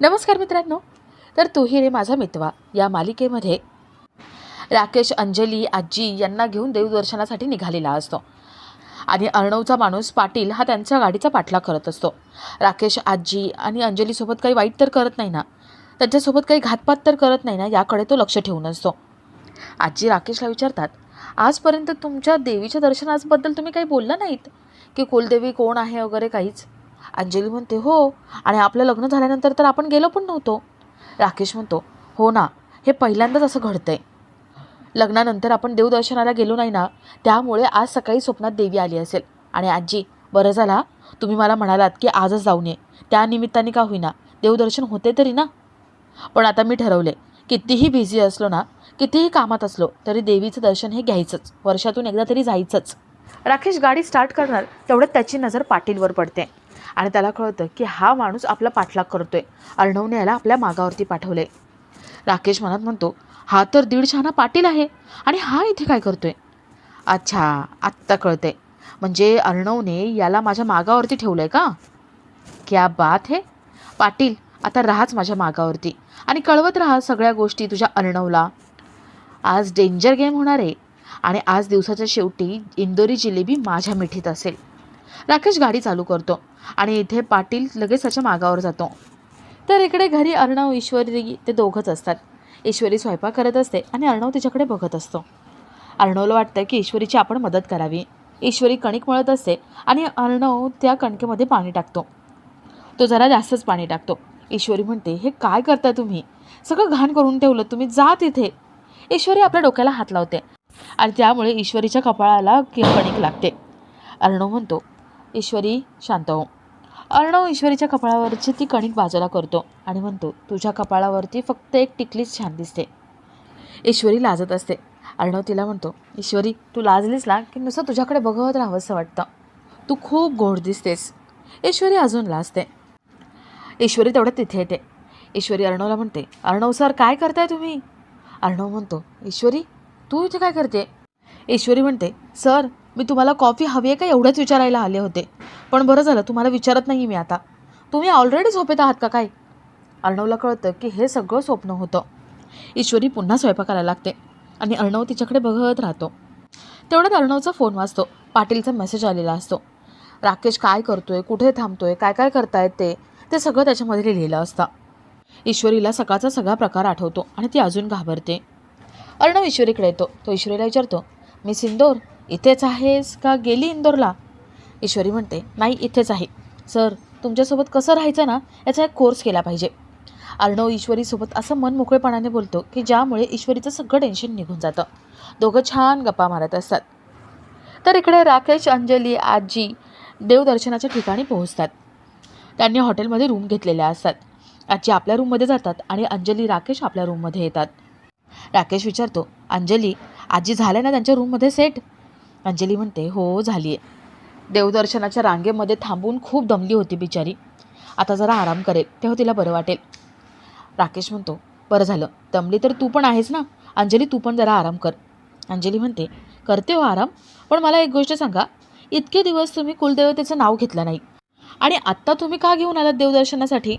नमस्कार मित्रांनो. तर तूही रे माझा मितवा या मालिकेमध्ये राकेश अंजली आजी यांना घेऊन देवदर्शनासाठी निघालेला असतो. आणि अर्णवचा माणूस पाटील हा त्यांच्या गाडीचा पाठलाग करत असतो. राकेश आजी आणि अंजलीसोबत काही वाईट तर करत नाही ना? त्यांच्यासोबत काही घातपात तर करत नाही ना? याकडे तो लक्ष ठेवून असतो. आजी राकेशला विचारतात आजपर्यंत तुमच्या देवीच्या दर्शनाबद्दल तुम्ही काही बोलला नाहीत? की कुलदेवी कोण आहे वगैरे काहीच? अंजली म्हणते हो. आणि आपलं लग्न झाल्यानंतर तर आपण गेलो पण नव्हतो. राकेश म्हणतो हो ना हे पहिल्यांदाच असं घडतंय. लग्नानंतर आपण देवदर्शनाला गेलो नाही ना त्यामुळे आज सकाळी स्वप्नात देवी आली असेल. आणि आजी बरं झाला तुम्ही मला म्हणालात की आजच जाऊन ये. त्या निमित्ताने का होईना देवदर्शन होते तरी ना. पण आता मी ठरवले कितीही बिझी असलो ना कितीही कामात असलो तरी देवीचं दर्शन हे घ्यायचंच. वर्षातून एकदा तरी जायचंच. राकेश गाडी स्टार्ट करणार तेवढ्यात त्याची नजर पाटीलवर पडते. आणि त्याला कळतं की हा माणूस आपला पाठलाग करतोय. अर्णवने याला आपल्या मागावरती पाठवले. राकेश मनात म्हणतो हा तर दीड शहाणा पाटील आहे आणि हा इथे काय करतोय? अच्छा आत्ता कळते म्हणजे अर्णवने याला माझ्या मागावरती ठेवलं आहे का? क्या बात हे. पाटील आता राहाच माझ्या मागावरती आणि कळवत राहा सगळ्या गोष्टी तुझ्या अर्णवला. आज डेंजर गेम होणार आहे आणि आज दिवसाच्या शेवटी इंदोरी जिलेबी माझ्या मिठीत असेल. राकेश गाडी चालू करतो आणि इथे पाटील लगेच त्याच्या मागावर जातो. तर इकडे घरी अर्णव ईश्वरी ते दोघंच असतात. ईश्वरी स्वयंपाक करत असते आणि अर्णव तिच्याकडे बघत असतो. अर्णवला वाटतं की ईश्वरीची आपण मदत करावी. ईश्वरी कणिक मळत असते आणि अर्णव त्या कणकेमध्ये पाणी टाकतो. तो जरा जास्तच पाणी टाकतो. ईश्वरी म्हणते हे काय करताय तुम्ही? सगळं घाण करून ठेवलं तुम्ही जा तिथे ईश्वरी आपल्या डोक्याला हात लावते आणि त्यामुळे ईश्वरीच्या कपाळाला कणिक लागते. अर्णव म्हणतो ईश्वरी शांत हो. अर्णव ईश्वरीच्या कपाळावरची ती कणिक बाजूला करतो आणि म्हणतो तुझ्या कपाळावरती फक्त एक टिकलीच छान दिसते. ईश्वरी लाजत असते. अर्णव तिला म्हणतो ईश्वरी तू लाजलीस ना की नुसतं तुझ्याकडे बघत राहावंसं वाटतं? तू खूप गोड दिसतेस. ईश्वरी अजून लाजते. ईश्वरी तेवढं तिथे येते. ईश्वरी अर्णवला म्हणते अर्णव सर काय करताय तुम्ही? अर्णव म्हणतो ईश्वरी तू इथे काय करते? ईश्वरी म्हणते सर मी तुम्हाला कॉफी हवी आहे का एवढंच विचारायला आले होते. पण बरं झालं तुम्हाला विचारत नाही मी आता. तुम्ही ऑलरेडी झोपेत आहात का काय? अर्णवला कळतं की हे सगळं स्वप्न होतं. ईश्वरी पुन्हा स्वयंपाकाला लागते आणि अर्णव तिच्याकडे बघत राहतो. तेवढ्यात अर्णवचा फोन वाचतो पाटीलचा मेसेज आलेला असतो. राकेश काय करतोय? कुठे थांबतोय? काय काय करतायत ते? ते सगळं त्याच्यामध्ये लिहिलं असतं. ईश्वरीला सकाळचा सगळा प्रकार आठवतो आणि ती अजून घाबरते. अर्णव ईश्वरीकडे येतो. तो ईश्वरीला विचारतो मी सिंदोर इथेच आहेस का गेली इंदोरला? ईश्वरी म्हणते नाही इथेच आहे. सर तुमच्यासोबत कसं राहायचं ना याचा एक कोर्स केला पाहिजे. अर्णव ईश्वरीसोबत असं मन मोकळेपणाने बोलतो की ज्यामुळे ईश्वरीचं सगळं टेन्शन निघून जातं. दोघं छान गप्पा मारत असतात. तर इकडे राकेश अंजली आजी देवदर्शनाच्या ठिकाणी पोहोचतात. त्यांनी हॉटेलमध्ये रूम घेतलेल्या असतात. आजी आपल्या रूममध्ये जातात आणि अंजली राकेश आपल्या रूममध्ये येतात. राकेश विचारतो अंजली आजी झाल्या ना त्यांच्या रूममध्ये सेट? अंजली म्हणते हो झाली आहे देवदर्शनाच्या रांगेमध्ये थांबून खूप दमली होती बिचारी. आता जरा आराम करेल तेव्हा तिला बरं वाटेल. राकेश म्हणतो बरं झालं दमली तर तू पण आहेस ना? अंजली तू पण जरा आराम कर. अंजली म्हणते करते हो आराम पण मला एक गोष्ट सांगा. इतके दिवस तुम्ही कुलदेवतेचं नाव घेतलं नाही. आणि आत्ता तुम्ही का घेऊन आलात देवदर्शनासाठी?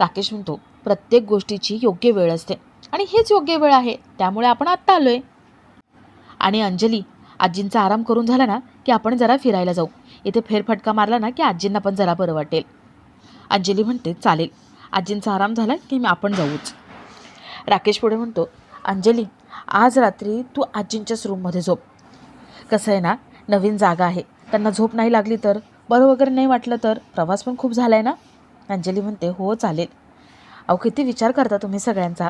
राकेश म्हणतो प्रत्येक गोष्टीची योग्य वेळ असते. आणि हेच योग्य वेळ आहे त्यामुळे आपण आत्ता आलो आहे आणि अंजली आजींचा आराम करून झाला ना की आपण जरा फिरायला जाऊ. इथे फेरफटका मारला ना की आजींना पण जरा बरं वाटेल. अंजली म्हणते चालेल. आजींचा आराम झाला की मी आपण जाऊच. राकेश पुढे म्हणतो अंजली आज रात्री तू आजींच्याच रूममध्ये झोप. कसं आहे ना नवीन जागा आहे. त्यांना झोप नाही लागली तर बरं वगैरे नाही वाटलं तर प्रवास पण खूप झाला आहे ना? अंजली म्हणते हो चालेल. अहो किती विचार करता तुम्ही सगळ्यांचा.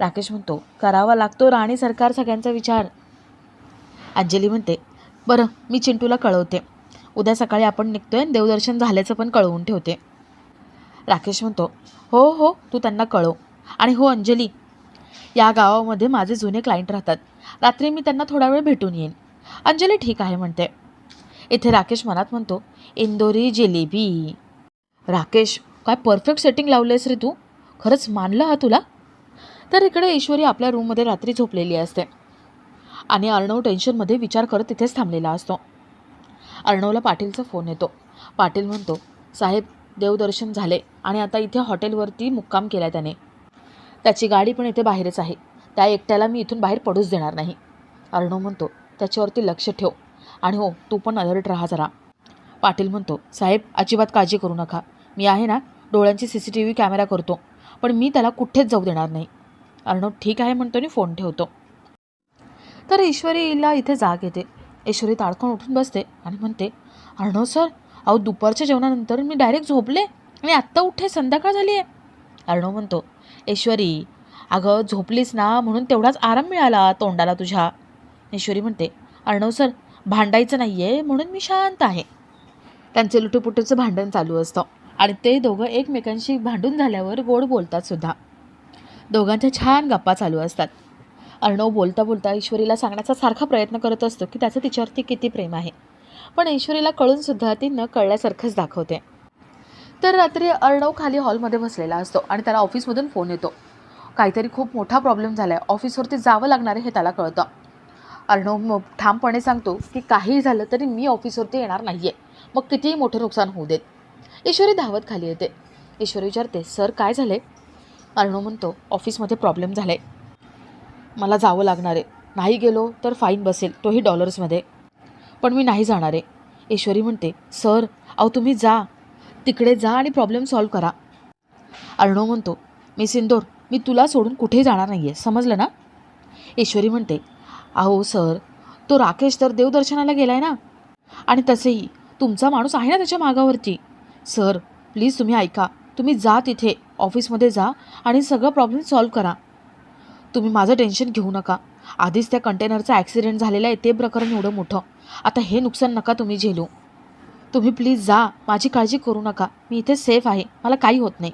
राकेश म्हणतो करावा लागतो राणी सरकार सगळ्यांचा विचार. अंजली म्हणते बरं मी चिंटूला कळवते. उद्या सकाळी आपण निघतोय आणि देवदर्शन झाल्याचं पण कळवून ठेवते. राकेश म्हणतो हो हो तू त्यांना कळव. आणि हो अंजली या गावामध्ये माझे जुने क्लायंट राहतात. रात्री मी त्यांना थोडा वेळ भेटून येईन. अंजली ठीक आहे म्हणते. इथे राकेश मनात म्हणतो इंदोरी जिलेबी. राकेश काय परफेक्ट सेटिंग लावलेस रे तू. खरंच मानलं हा तुला? तर इकडे ईश्वरी आपल्या रूममध्ये रात्री झोपलेली असते. आणि अर्णव टेन्शनमध्ये विचार करत तिथेच थांबलेला असतो. अर्णवला पाटीलचा फोन येतो. पाटील म्हणतो साहेब देवदर्शन झाले आणि आता इथे हॉटेलवरती मुक्काम केला त्याने. त्याची गाडी पण इथे बाहेरच आहे. त्या एकट्याला मी इथून बाहेर पडूच देणार नाही. अर्णव म्हणतो त्याच्यावरती लक्ष ठेव. आणि हो तू पण अलर्ट राहा जरा. पाटील म्हणतो साहेब अजिबात काळजी करू नका. मी आहे ना डोळ्यांची C C T V camera करतो. पण मी त्याला कुठेच जाऊ देणार नाही. अर्णव ठीक आहे म्हणतो आणि फोन ठेवतो. तर ईश्वरीला इथे जाग येते. ईश्वरी ताडकन उठून बसते आणि म्हणते अर्णव सर अहो दुपारच्या जेवणानंतर मी डायरेक्ट झोपले आणि आत्ता उठे संध्याकाळ झाली आहे. अर्णव म्हणतो ईश्वरी अगं झोपलीस ना म्हणून तेवढाच आराम मिळाला तोंडाला तुझ्या. ईश्वरी म्हणते अर्णव सर भांडायचं नाही आहे म्हणून मी शांत आहे. त्यांचे लुटूपुटूचं भांडण चालू असतं आणि ते दोघं एकमेकांशी भांडून झाल्यावर गोड बोलतात सुद्धा. दोघांच्या छान गप्पा चालू असतात. अर्णव बोलता बोलता ईश्वरीला सांगण्याचा सारखा प्रयत्न करत असतो की त्याचं तिच्यावरती किती प्रेम आहे. पण ईश्वरीला कळून सुद्धा ती न कळल्यासारखंच दाखवते. तर रात्री अर्णव खाली हॉलमध्ये बसलेला असतो आणि त्याला ऑफिसमधून फोन येतो. काहीतरी खूप मोठा प्रॉब्लेम झाला आहे ऑफिसवरती जावं लागणार आहे हे त्याला कळतं. अर्णव मग ठामपणे सांगतो की काहीही झालं तरी मी ऑफिसवरती येणार नाही आहे मग कितीही मोठं नुकसान होऊ देत. ईश्वरी धावत खाली येते. ईश्वरी विचारते सर काय झाले अर्णव म्हणतो ऑफिसमध्ये प्रॉब्लेम झाला आहे मला जावं लागणार आहे. नाही गेलो तर फाईन बसेल तोही डॉलर्समध्ये पण मी नाही जाणार आहे. ईश्वरी म्हणते सर अहो तुम्ही जा. तिकडे जा आणि प्रॉब्लेम सॉल्व करा. अर्णव म्हणतो मी सिंदोर मी तुला सोडून कुठेही जाणार नाही आहे समजलं ना? ईश्वरी म्हणते अहो सर तो राकेश तर देवदर्शनाला गेला आहे ना? आणि तसेही तुमचा माणूस आहे ना त्याच्या मागावरती? सर प्लीज तुम्ही ऐका. तुम्ही जा तिथे ऑफिसमध्ये जा आणि सगळं प्रॉब्लेम सॉल्व करा. तुम्ही माझं टेन्शन घेऊ नका. आधीच त्या कंटेनरचा ॲक्सिडेंट झालेला आहे ते प्रकरण एवढं मोठं. आता हे नुकसान नका तुम्ही झेलू. तुम्ही प्लीज जा माझी काळजी करू नका. मी इथे सेफ आहे मला काही होत नाही.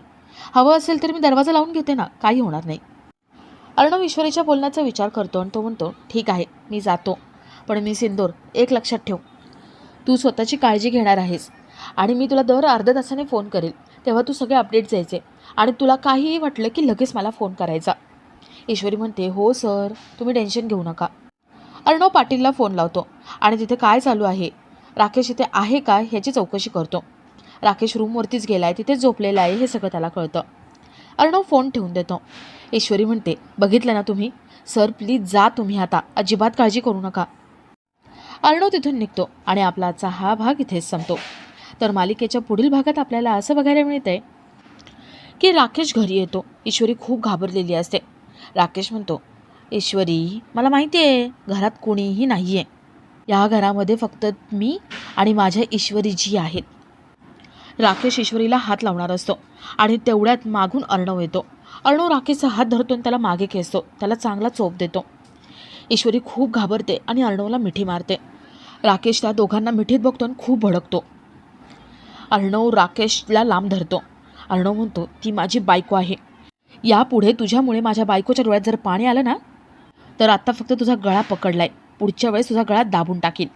हवं असेल तर मी दरवाजा लावून घेते ना काही होणार नाही. अर्णव ईश्वरीच्या बोलण्याचा विचार करतो आणि तो म्हणतो ठीक आहे मी जातो. पण मी सिंदूर एक लक्षात ठेव. तू स्वतःची काळजी घेणार आहेस. आणि मी तुला दर अर्ध्या तासाने फोन करेल. तेव्हा तू सगळे अपडेट द्यायचे. आणि तुला काहीही वाटलं की लगेच मला फोन करायचा. ईश्वरी म्हणते हो सर तुम्ही टेन्शन घेऊ नका. अर्णव पाटीलला फोन लावतो आणि तिथे काय चालू आहे? राकेश इथे आहे का ह्याची चौकशी करतो. राकेश रूमवरतीच गेला आहे तिथे झोपलेला आहे हे सगळं त्याला कळतं. अर्णव फोन ठेवून देतो. ईश्वरी म्हणते बघितलं ना तुम्ही? सर प्लीज जा तुम्ही आता. अजिबात काळजी करू नका. अर्णव तिथून निघतो आणि आपला आजचा हा भाग इथेच संपतो. तर मालिकेच्या पुढील भागात आपल्याला असं बघायला मिळतंय की राकेश घरी येतो. ईश्वरी खूप घाबरलेली असते. राकेश म्हणतो ईश्वरी मला माहिती आहे घरात कोणीही नाही आहे या घरामध्ये फक्त मी आणि माझ्या ईश्वरीजी आहेत. राकेश ईश्वरीला हात लावणार असतो आणि तेवढ्यात मागून अर्णव येतो. अर्णव राकेशचा हात धरतो आणि त्याला मागे खेचतो. त्याला चांगला चोप देतो. ईश्वरी खूप घाबरते आणि अर्णवला मिठी मारते. राकेश त्या दोघांना मिठीत बघतो आणि खूप भडकतो. अर्णव राकेशला लांब धरतो. अर्णव म्हणतो ती माझी बायको आहे. यापुढे तुझ्यामुळे माझ्या बायकोच्या डोळ्यात जर पाणी आलं ना तर आत्ता फक्त तुझा गळा पकडलाय. पुढच्या वेळेस तुझा गळा दाबून टाकीन.